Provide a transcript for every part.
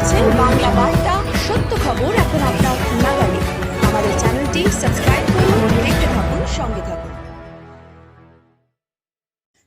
দেখছেন বাংলা বার্তা, সত্য খবর এখন আপনার নাগালে। আমাদের চ্যানেলটি সাবস্ক্রাইব করুন, দেখতে থাকুন, সঙ্গে থাকুন।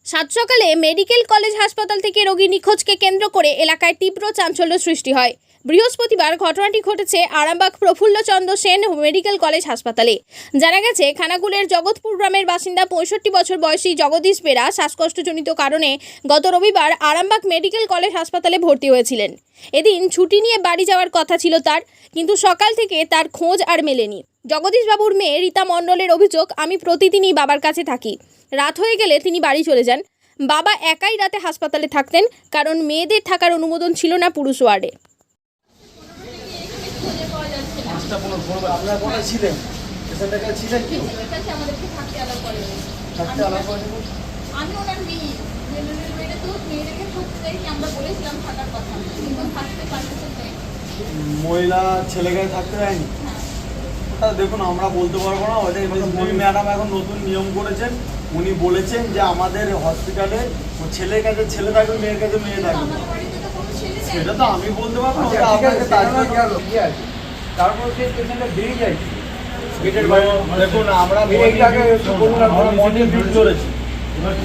সাত সকালে মেডিকেল কলেজ হাসপাতাল থেকে রোগী নিখোঁজকে কেন্দ্র করে এলাকায় তীব্র চাঞ্চল্য সৃষ্টি হয়। বৃহস্পতিবার ঘটনাটি ঘটেছে আরামবাগ প্রফুল্লচন্দ্র সেন মেডিকেল কলেজ হাসপাতালে। জানা গেছে, খানাকুলের জগৎপুর গ্রামের বাসিন্দা পঁয়ষট্টি বছর বয়সী জগদীশ বেরা শ্বাসকষ্টজনিত কারণে গত রবিবার আরামবাগ মেডিকেল কলেজ হাসপাতালে ভর্তি হয়েছিলেন। এদিন ছুটি নিয়ে বাড়ি যাওয়ার কথা ছিল তার, কিন্তু সকাল থেকে তার খোঁজ আর মেলেনি। জগদীশবাবুর মেয়ে রীতা মণ্ডলের অভিযোগ, আমি প্রতিদিনই বাবার কাছে থাকি। রাত হয়ে গেলে তিনি বাড়ি চলে যান। বাবা একাই রাতে হাসপাতালে থাকতেন, কারণ মেয়েদের থাকার অনুমোদন ছিল না পুরুষ ওয়ার্ডে। পাঁচটা পনেরো পনেরো আপনারা কোথায় ছিলেন? পেশেন্টের কাছে ছিলেন কি? কাছে আমাদেরকে থাকতে করে আমি ওনার মেয়ে। জেনারেল মেয়েটা তো মেয়েদেরকে থাকতে আমরা বলেছিলাম থাকার কথা। কিন্তু থাকতে পারতেছে মহিলা ছেলেকে থাকতে দেয়নি? ওটা দেখুন আমরা বলতে পারব না ওটা উনি ম্যাডাম এখন নতুন নিয়ম করেছেন। উনি বলেছেন যে আমাদের হসপিটালে ও ছেলের কাছে ছেলে থাকবে মেয়ের কাছে মেয়ে থাকবে। সেটা তো আমি বলতে পারব ওটা আপনাকে তার জন্য তারপর সেই পেশেন্টটা বেরিয়ে যায়। দেখুন আমরা এইটাকে বলুন আমরা মর্নিং ডিউটি করেছি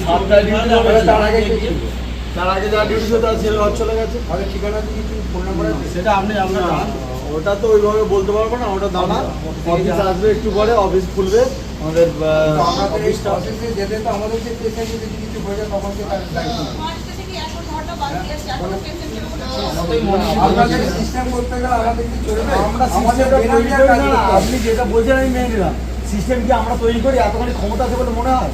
সাতটায় ডিউটি করেছি। তার আগে কি তার আগে যা ডিউটি ছিল তার ছেলে চলে গেছে। আমাদের ঠিকানা কিছু? ফোন নাম্বার আছে? সেটা আপনি আপনার ওটা তো ওইভাবে বলতে পারব না ওটা দাঁড়া অফিস আসবে একটু পরে অফিস খুলবে আমাদের অফিসে যেতে তো আমাদের যে পেশেন্ট যদি কিছু হয়ে যায় তখন তার। আপনি যেটা বলছেন আমি মেনে নিলাম। সিস্টেম কি আমরা তৈরি করি? এতখানি ক্ষমতা আছে বলে মনে হয়?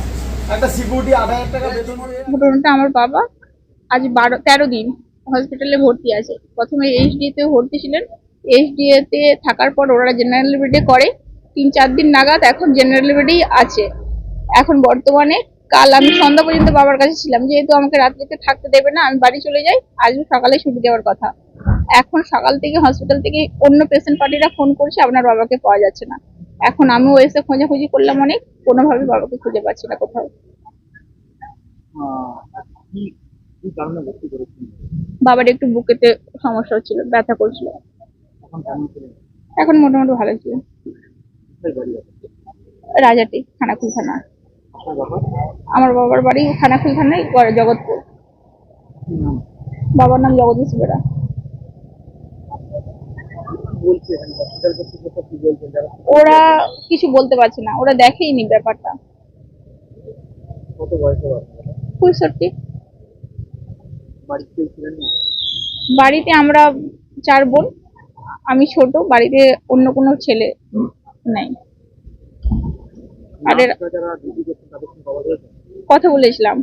একটা সিকিউরিটি আট হাজার টাকা বেতন। ঘটনাটা আমার বাবা আজ বারো তেরো দিন হসপিটালে ভর্তি আছে। প্রথমে এইচডি তে ভর্তি ছিলেন এইচডিএ তে থাকার পর ওরা জেনারেল বেডে করে। তিন চার দিন নাগাদ এখন জেনারেল বেডেই আছে। এখন বর্তমানে কাল আমি সন্ধ্যা পর্যন্ত বাবার কাছে ছিলাম। যেহেতু আমাকে রাত্রিতে থাকতে দেবে না আমি বাড়ি চলে যাই। আজ সকালে ছুটি দেওয়ার কথা। এখন সকাল থেকে হসপিটাল থেকে অন্য পেশেন্ট পার্টিরা ফোন করছে আপনার বাবাকে পাওয়া যাচ্ছে না। এখন আমিও এসে খোঁজাখুঁজি করলাম অনেক কোনোভাবে বাবাকে খুঁজে পাচ্ছি না কোথাও। বাবার একটু বুকেতে সমস্যা হচ্ছিল ব্যথা করছিল। এখন মোটামুটি ভালো ছিল। রাজাটি খানাকুল থানা আমার বাবার বাড়ি খানাকুল থানায় জগৎপুর। বাবার নাম জগদীশ বেরা ওরা কিছু বলতে পারছে না ওরা দেখেইনি ব্যাপারটা। পঁয়ষট্টি। বাড়িতে আমরা চার বোন। আমি ছোট বাড়িতে অন্য কোনো ছেলে নেই। আর কথা বলেছিলাম।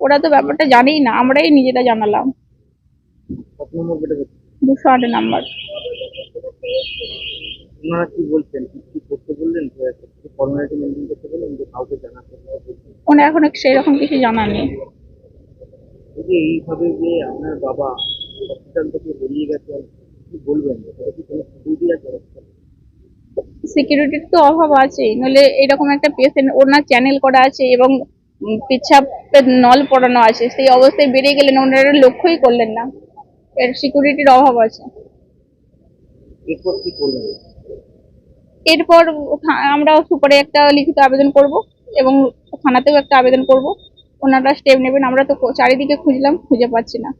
ওরা তো ব্যাপারটা জানেই না আমরাই নিজেরা জানালাম। দুশো আট নাম্বার। ওনারা কি বলছেন? কি কি করতে বললেন? ফর্মালিটি মেনটেন করতে বললেন? যে কাউকে জানাতে। ওনা এখন সেরকম কিছু জানা নেই। এইভাবে যে আপনার বাবা হসপিটাল থেকে বেরিয়ে গেছেন কি বলবেন? সিকিউরিটির তো অভাব আছে নইলে এরকম একটা পেশেন্ট ওনার চ্যানেল করা আছে এবং উম, নল পড়ানো আছে সেই অবস্থায় বেরিয়ে গেলেন ওনারা লক্ষ্যই করলেন না। এর সিকিউরিটির অভাব আছে। এরপর আমরা সুপারে একটা লিখিত আবেদন করব এবং থানাতেও একটা আবেদন করব। ওনারা স্টেপ নেবেন আমরা তো চারিদিকে খুঁজলাম খুঁজে পাচ্ছি না।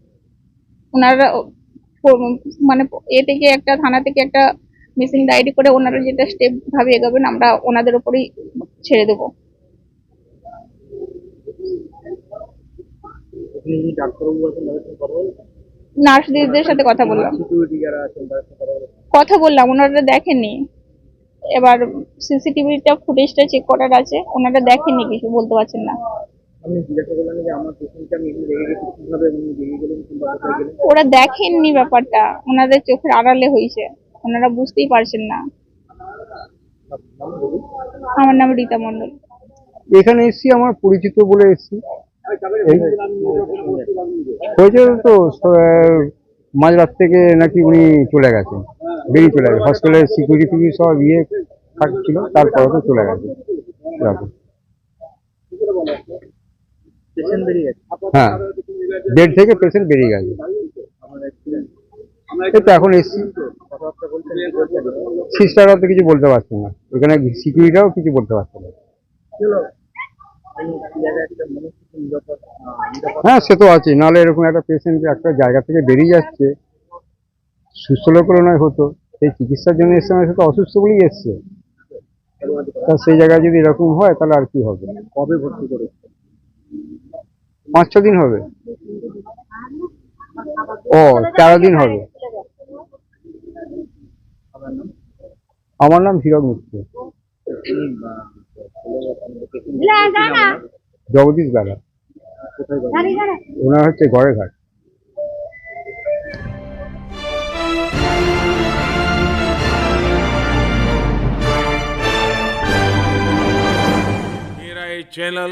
ওনারা মানে এ থেকে একটা থানা থেকে একটা মিসিং ডায়েরি করে ওনারা যেটা স্টেপ ভাবে এগোবেন আমরা ওনাদের উপরেই ছেড়ে দেবো। নার্স দিদিদের সাথে কথা বললাম। কথা বললাম ওনারা দেখেননি। এবার সিসিটিভিটা ফুটেজটা চেক করার আছে ওনারা দেখেননি কিছু বলতে পারছেন না। আপনি জিজ্ঞাসা করলেন যে আমার পেশেন্টটা আমি রেখে গেছি কীভাবে উনি বেরিয়ে গেলেন কিংবা কোথায় গেলেন। ওরা দেখেননি ব্যাপারটা ওনাদের চোখের আড়ালে হয়েছে ওনারা বুঝতেই পারছেন না। আমার নাম রীতা মণ্ডল। এখানে এসছি আমার পরিচিত বলে এসছি। হয়েছে তো মাঝরাত থেকে নাকি উনি চলে গেছেন বেরিয়ে চলে গেছে হসপিটালের সিকিউরিটি সব ইয়ে থাকছিল তারপরে তো চলে গেছে এরকম। পেশেন্ট বেরিয়ে গেছে হ্যাঁ বেড থেকে পেশেন্ট বেরিয়ে গেছে। এই তো এখন এসছি। সিস্টাররা তো কিছু বলতে পারছে না। এখানে সিকিউরিটিরাও কিছু বলতে পারছে না। হ্যাঁ সে তো আছে নাহলে এরকম একটা পেশেন্ট একটা জায়গা থেকে বেরিয়ে যাচ্ছে। সুস্থ লোকেরও নয় হতো। সেই চিকিৎসার জন্য এসছে সে তো অসুস্থ বলেই এসছে। তা সেই জায়গায় যদি এরকম হয় তাহলে আর কি হবে? কবে ভর্তি করেছে? পাঁচ ছ দিন হবে ও তেরো দিন হবে আমার নাম হীরক মিত্র তিনি আহ, ছেলে, আহ, জগদীশ বেলা কোথায় বাড়ি? ওনার হচ্ছে ঘরে ঘাট मेरा ये चैनल